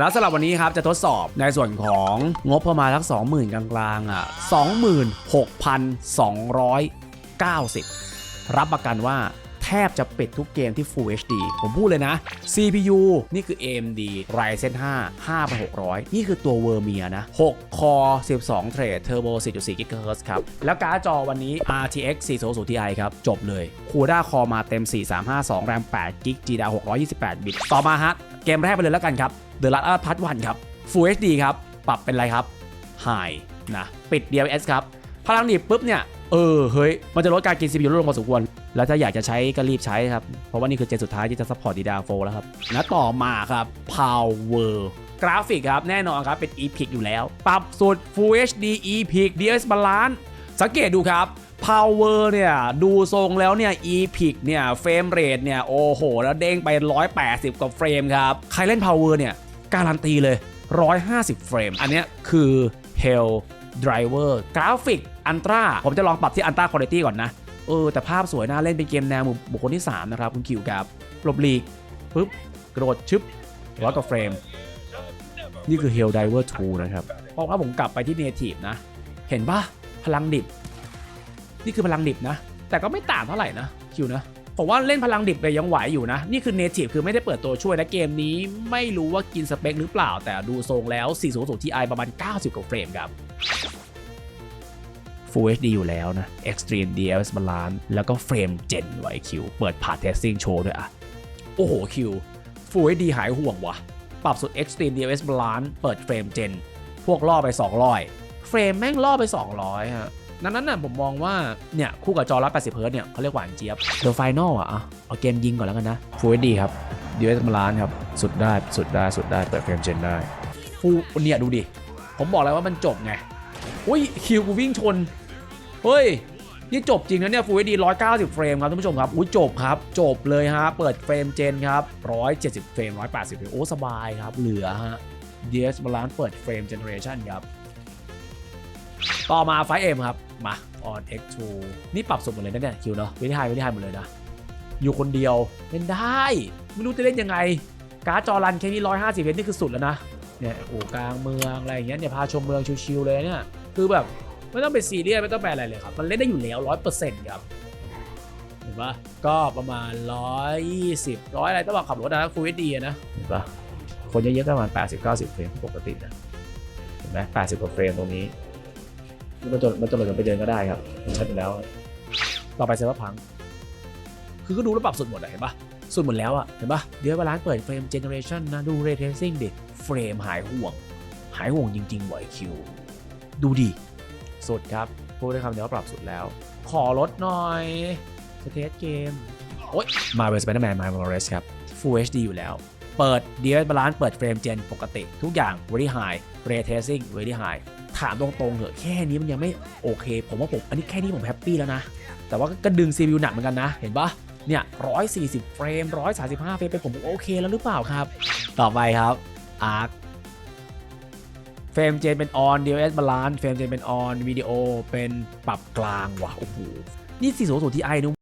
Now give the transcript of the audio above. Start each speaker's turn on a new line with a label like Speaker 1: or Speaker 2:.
Speaker 1: แล้วสำหรับวันนี้ครับจะทดสอบในส่วนของงบประมาณสัก20,000 กลางๆอะ26,290 รับประกันว่าแทบจะปิดทุกเกมที่ Full HD ผมพูดเลยนะ CPU นี่คือ AMD Ryzen 5 5600 นี่คือตัวเวอร์เมียนะ6 Core 12 Thread Turbo 4.4 GHz ครับ แล้วการ์ดจอวันนี้ RTX 400 Ti ครับ จบเลย CUDA Core มาเต็ม 4352 RAM 8 GB GDDR 628 บิต ต่อมาฮะเกมแรกไปเลยแล้วกันครับ The Last of Us Part 1ครับ Full HD ครับ ปรับเป็นไรครับ High นะ ปิด DLSS ครับ พลังหนีบปุ๊บเนี่ย เออ เฮ้ย มันจะลดการกิน CPU ลดลงพอสมควร แล้วถ้าอยากจะใช้ก็รีบใช้ครับ เพราะว่านี่คือเจนสุดท้ายที่จะซัพพอร์ต DDR4 แล้วครับ และต่อมาครับ Power กราฟิกครับ แน่นอนครับ เป็น EPIC อยู่แล้ว ปรับสุด Full HD EPIC DS Balance สังเกตดูครับ Power เนี่ย ดูทรงแล้วเนี่ย EPIC เนี่ย เฟรมเรทเนี่ย โอ้โห แล้วเด้งไป 180 กว่าเฟรมครับ ใครเล่น Power เนี่ย การันตีเลย 150 เฟรม อันเนี้ยคือ Hell Driver กราฟิกอันตราผมจะลองปรับที่อันตราคุณภาพก่อนนะ เออ แต่ภาพสวยน่าเล่นเป็นเกมแนวบุคคลที่ 3 นะครับ คุณคิวครับหลบหลีกปุ๊บกระโดดชึบร้อยกว่าเฟรม นี่คือ Hell Driver 2 นะครับเพราะว่าผมกลับไปที่ Native นะ เห็นปะพลังดิบ นี่คือพลังดิบนะ แต่ก็ไม่ต่างเท่าไหร่นะคิวนะผมว่าเล่นพลังดิบเลยยังไหวอยู่นะ นี่คือ Native คือไม่ได้เปิดตัวช่วยนะเกมนี้ ไม่รู้ว่ากินสเปคหรือเปล่า แต่ดูทรงแล้ว 400 Ti ประมาณ 90 กว่าเฟรมครับ Full HD อยู่แล้วนะ Extreme DLS Balance แล้วก็เฟรมเจนไว้คิว เปิดผ่า Testing Show ด้วยอะโอ้โหคิว Full HD หายห่วงว่ะปรับสุด Extreme DLS Balance เปิดเฟรมเจนพวกล่อไป 200 เฟรมแม่งล่อไป 200ฮะ นั้นนั้นน่ะผมมองว่าเนี่ยคู่กับจอ180 Hz เนี่ยเขาเรียกหวานเจี๊ยบ The Final อะอะเอาเกมยิงก่อนแล้วกันนะ Full HD ครับ DLS Balance ครับ สุดได้สุดได้สุดได้เปิดเฟรมเจนได้ Full เนี่ยดูดิ ผมบอกแล้วว่ามันจบไงอุ้ยคิวกูวิ่งชน เฮ้ย นี่จบจริงนะเนี่ย Full HD 190เฟรมครับท่านผู้ชมครับอุ้ยจบครับ จบเลยฮะ เปิดเฟรมเจนครับ170เฟรม180เฟรมโอ้สบายครับเหลือฮะ DS Balance เปิดเฟรม Generation ครับ ต่อมาไฟเอ็มครับ มา on X2 นี่ปรับสุดหมดเลยนะเนี่ยคิวเนาะวิธีไฮวิธีไฮหมดเลยนะ อยู่คนเดียวเล่นได้ ไม่รู้จะเล่นยังไง การ์ดจอรันแค่นี้150เฟรมนี่คือสุดแล้วนะเนี่ยโอ้กลางเมืองอะไรอย่างเงี้ยเนี่ยพาชมเมืองชิวๆเลยเนี่ยคือแบบไม่ต้องเป็นซีเรียสไม่ต้องแปลอะไรเลยครับ มันเล่นได้อยู่แล้วร้อยเปอร์เซ็นต์ครับเห็นปะก็ประมาณร้อยยี่สิบร้อยอะไรต้องบอกขับรถนะฟูลดีนะเห็นปะคนเยอะๆก็ประมาณแปดสิบเก้าสิบเฟรมปกตินะเห็นไหมแปดสิบกว่าเฟรมตรงนี้ มันจะมันจะหล่นไปเดินก็ได้ครับมันชัดอยู่แล้ว ต่อไปเซฟพัง คือก็ดูแล้วปรับสุดหมดอะเห็นปะสุดหมดแล้วอะเห็นปะเดี๋ยวเวลาเปิดเฟรมเจเนอเรชันนะดูเรทเทสซิ่งดิเฟรมหายห่วง หายห่วงจริงๆบ่อยคิว ดูดิสุดครับ พูดได้คำเดียวว่าปรับสุดแล้ว ขอลดหน่อยสเตทเกมโอ๊ยมาเวลสไปเดอร์แมนมาเวลเรสครับ Full HD อยู่แล้ว เปิด DLS Balance เปิดเฟรมเจนปกติ ทุกอย่าง very high ray tracing very high ถามตรงๆเหอะแค่นี้มันยังไม่โอเค ผมว่าผมอันนี้แค่นี้ผมแฮปปี้แล้วนะ แต่ว่าก็ดึง CPU หนักเหมือนกันนะ เห็นปะเนี่ย140เฟรม135เฟรมเป็นผมโอเคแล้วหรือเปล่าครับ ต่อไปครับ Arc เฟรมเจนเป็น on DLS balance เฟรมเจนเป็น on วิดีโอเป็นปรับกลางว่ะโอ้โหนี่4 0 0 Ti นะ